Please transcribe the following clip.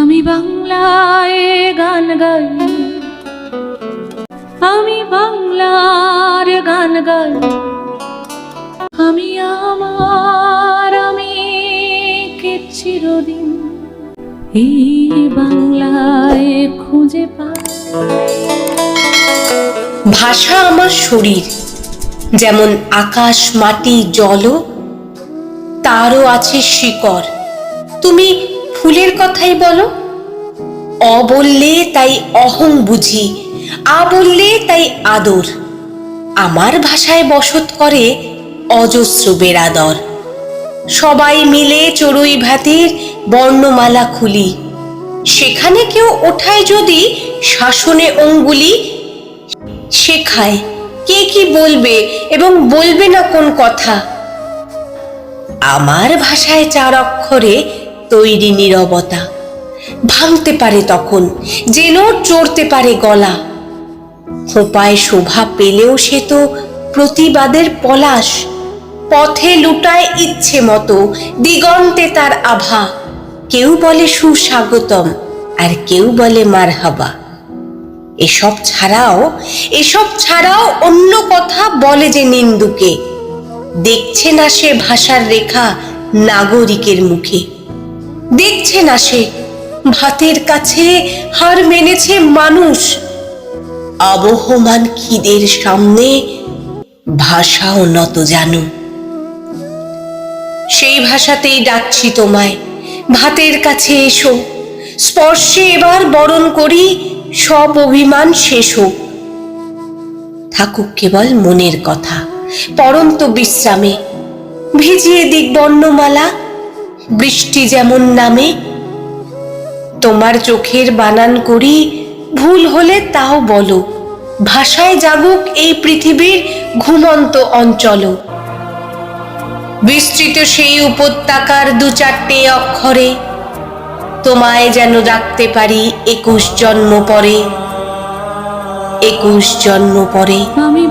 আমি বাংলায় গান গাই। আমি বাংলার গান গাই। আমি আমার, আমি চিরদিন এই বাংলায় খুঁজে পাই। ভাষা আমার শরীর, যেমন আকাশ, মাটি জল তারও আছে শিকড়। তুমি ফুলের কথাই বলো। অ বললে তাই অহং বুঝি, আ বললে তাই আদর। আমার ভাষায় বসত করে অজস্র বেরাদর সবাই মিলে চড়ুই ভাতের বর্ণমালা খুলি। সেখানে কেউ ওঠায় যদি শাসনে অঙ্গুলি, শেখায় কে কি বলবে এবং বলবে না কোন কথা। আমার ভাষায় চার অক্ষরে তৈরি নীরবতা। ভাঙতে পারে তখন যেন চড়তে পারে গলা। খোপায় শোভা পেলেও সে তো প্রতিবাদের পলাশ, পথে লুটায় ইচ্ছে মতো, দিগন্তে তার আভা। কেউ বলে সুস্বাগতম, আর কেউ বলে মারহাবা। এসব ছাড়াও এসব ছাড়াও অন্য কথা বলে যে নিন্দুকে। দেখছে না সে ভাষার রেখা নাগরিকের মুখে। দেখছে না সে ভাতের কাছে হার মেনেছে মানুষ। আবহমান খিদের সামনে ভাষাও নত জানু। সেই ভাষাতেই ডাকছি তোমায়, ভাতের কাছে এসো। স্পর্শে এবার বরণ করি, সব অভিমান শেষ হোক। থাকুক কেবল মনের কথা পরন্ত বিশ্রামে। ভিজিয়ে দিক বর্ণমালা, বৃষ্টি যেমন নামে তোমার চোখের বানান করি, ভুল হলে তাও বলো। ভাষায় জাগুক এই পৃথিবীর ঘুমন্ত অঞ্চল। বিস্তৃত সেই উপত্যকার দু চারটে অক্ষরে, তোমায় যেন রাখতে পারি একুশ জন্ম পরে। একুশ জন্ম পরে। আমি